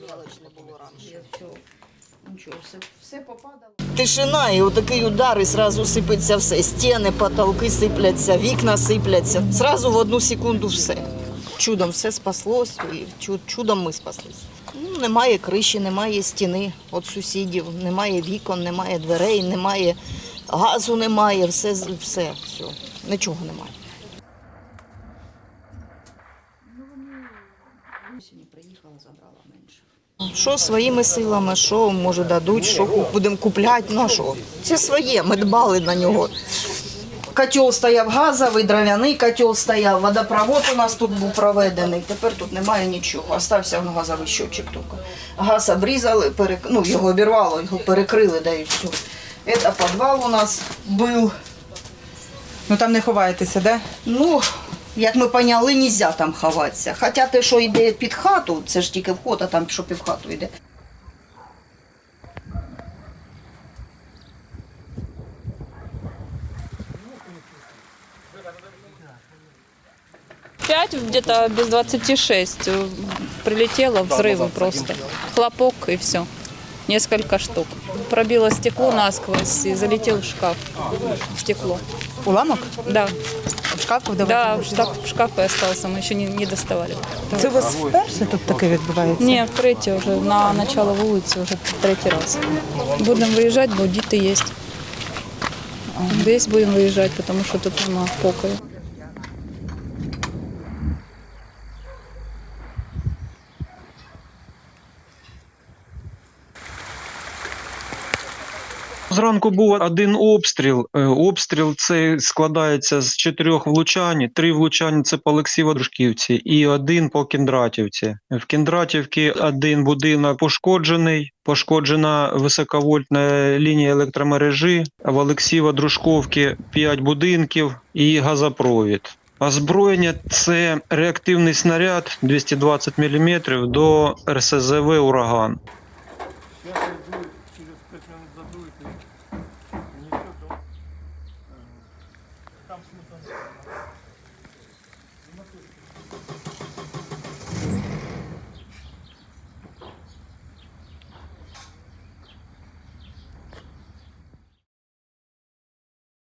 це мелоч не було раніше. Все, нічого, все, все попадало. Тишина, і отакий удар, і зразу сипеться все. Стіни, потолки сипляться, вікна сипляться. Зразу в одну секунду все. Чудом все спаслось, і чу- чудом ми спаслись. Ну, немає криші, немає стіни від сусідів, немає вікон, немає дверей, немає газу, немає, все, з- все, все. Нічого немає. Осінь приїхала, забрала менше. Що своїми силами, що може дадуть, що будемо купляти, ну що? Це своє, ми дбали на нього. Котел стояв газовий, дров'яний котел стояв, водопровод у нас тут був проведений. Тепер тут немає нічого. Остався газовий щотчик тільки. Газ обрізали, перек... ну, його обірвало, його перекрили, да і все. Це підвал у нас був. Ну там не ховаєтеся, да? Ну, як ми поняли, нельзя там ховатися. Хоча те, що йде під хату, це ж тільки вход, а там що під хату йде. Пять где-то без 26 э, прилетело взрывом просто. Хлопок и все. Несколько штук. Пробило стекло насквозь и залетел в шкаф. Стекло. Уламок? Да, В шкафу де да, в шкаф, в шкафе остался, мы еще не, не доставали. Це у вас вперше тут таке відбувається? Не, третє вже на начало вулиці, вже третій раз. Будемо виїжджати, бо діти є. Десь будемо виїжджати, тому що тут немає покою. Зранку був один обстріл. Е, Обстріл це складається з чотирьох влучань. Три влучання це по Олексієво-Дружківці і один по Кіндратівці. В Кіндратівці один будинок пошкоджений, пошкоджена високовольтна лінія електромережі. В Олексієво-Дружковці п'ять будинків і газопровід. Озброєння це реактивний снаряд 220 мм до РСЗВ Ураган через 5 минут задует и несет то Там сметана.